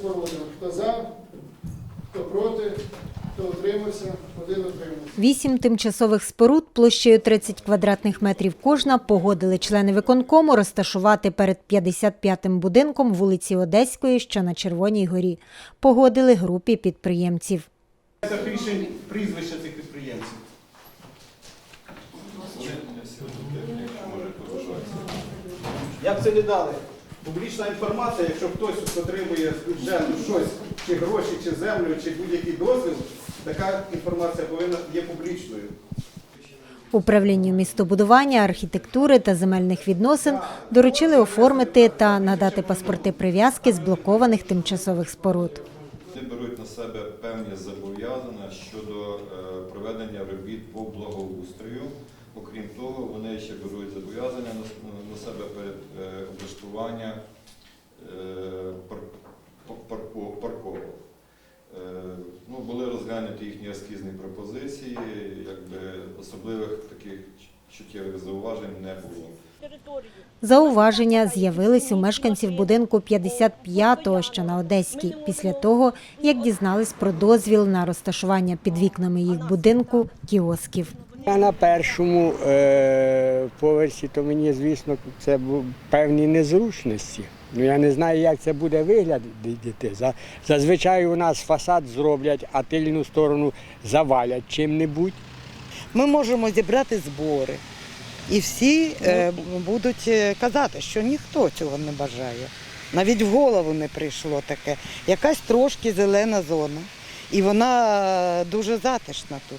спорудами. Хто за, хто проти, хто утримався, один утримався. Вісім тимчасових споруд площею 30 квадратних метрів кожна погодили члени виконкому розташувати перед 55-м будинком вулиці Одеської, що на Червоній горі. Погодили групі підприємців. Це рішень прізвища цих підприємців. Як це не дали? Публічна інформація, якщо хтось отримує з бюджету щось, чи гроші, чи землю, чи будь-який дозвіл, така інформація повинна є публічною. Управлінню містобудування, архітектури та земельних відносин доручили оформити та надати паспорти прив'язки з блокованих тимчасових споруд. Вони беруть на себе певні зобов'язання щодо е, проведення робіт по благоустрою. Окрім того, вони ще беруть зобов'язання на себе перед е, облаштування е, парковок. Е, ну, були розглянуті їхні ескізні пропозиції, якби особливих таких чуттєвих зауважень не було. Зауваження з'явились у мешканців будинку 55-го, що на Одеській, після того, як дізнались про дозвіл на розташування під вікнами їх будинку кіосків. Я на першому е, поверсі, то мені, звісно, це певні незручності. Ну я не знаю, як це буде виглядати. За- Зазвичай у нас фасад зроблять, а тильну сторону завалять чим-небудь. ми можемо зібрати збори. І всі е, будуть е, казати, що ніхто цього не бажає. Навіть в голову не прийшло таке. Якась трошки зелена зона. І вона е, дуже затишна тут.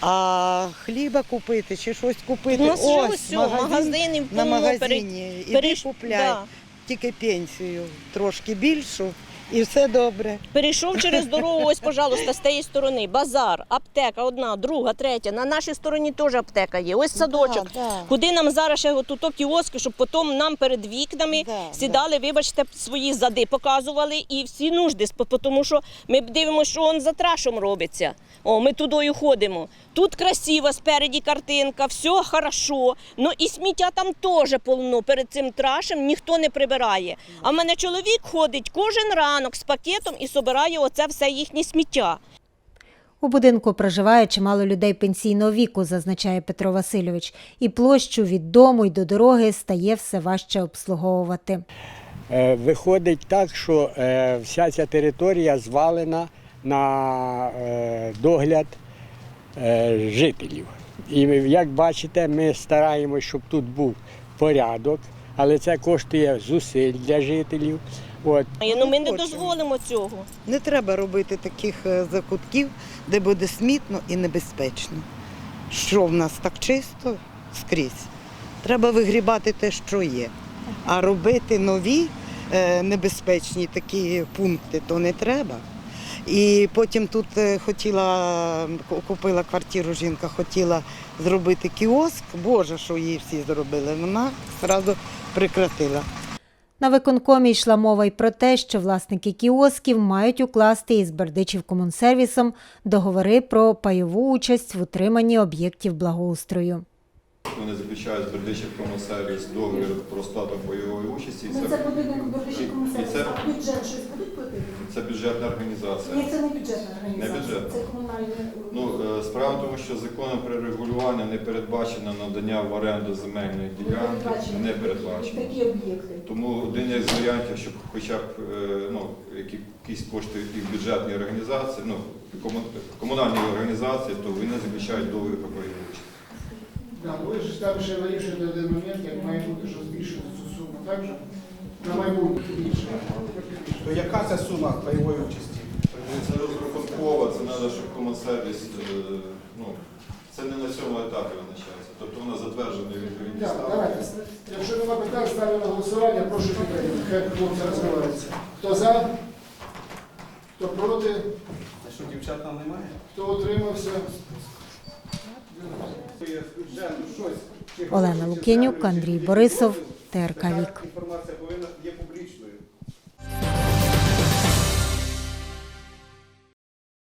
А хліба купити чи щось купити. У нас Ось, все, магазин, магазини на магазині. Пере... Іди купляй да. тільки пенсію трошки більшу, і все добре. Перейшов через дорогу, ось, пожалуйста, з тієї сторони. Базар, аптека, одна, друга, третя. На нашій стороні теж аптека є. Ось садочок. Да, да. Куди нам зараз ще отут кіоски, щоб потім нам перед вікнами Да, сідали, вибачте, свої зади показували і всі нужди, тому що ми дивимося, що он за трашом робиться. О, ми тудою ходимо. Тут красиво, спереді картинка, все хорошо. Ну і сміття там теж повно. Перед цим трашем ніхто не прибирає. А в мене чоловік ходить кожен ранок з пакетом і собирає оце все їхнє сміття. У будинку проживає чимало людей пенсійного віку, зазначає Петро Васильович, і площу від дому й до дороги стає все важче обслуговувати. Е, Виходить так, що е, вся ця територія звалена на е, догляд жителів. І як бачите, ми стараємося, щоб тут був порядок, але це коштує зусиль для жителів. От. Ну ми не дозволимо цього. Не треба робити таких е, закутків, де буде смітно і небезпечно. Що в нас так чисто скрізь. Треба вигрібати те, що є. А робити нові е, небезпечні такі пункти то не треба. І потім тут е, хотіла, купила квартиру, жінка хотіла зробити кіоск. Боже, що її всі зробили. Вона одразу прекратила. На виконкомі йшла мова й про те, що власники кіосків мають укласти із Бердичів-комунсервісом договори про пайову участь в утриманні об'єктів благоустрою. Вони заключають з Бердичівкому сервіс договір про статус бойової участі. і Ну, це будинок Бердичів комунсервіс, це- а бюджет щось будуть платити? Це бюджетна організація. Ні, це не бюджетна організація, бюджетна. це комунальне. Ну, е, справа в тому, що законом про регулювання не передбачено надання в оренду земельної ділянки, не передбачено. Такі об'єкти. Тому один із варіантів, щоб хоча б е, ну, які- якісь кошти і в бюджетній організації, ну, кому- комунальній організації, то вони заключають договір про. Да, ну ви ж там ще вирішуєте один момент, як має бути, що збільшити цю суму, так же? На майбутнє більше. То яка ця сума пайової участі? Це розрахункова, це треба, щоб комунсервіс, ну, це не на цьому етапі визначається. Тобто вона затверджена відповідні Так, ставки. давайте. Якщо нема питань, ставлю на голосування, прошу підтримати. Хай хлопці розвиваються. Хто за? Хто проти? А що дівчат там немає? Хто утримався? Олена Лук'янюк, Андрій Борисов, ТРК Вік.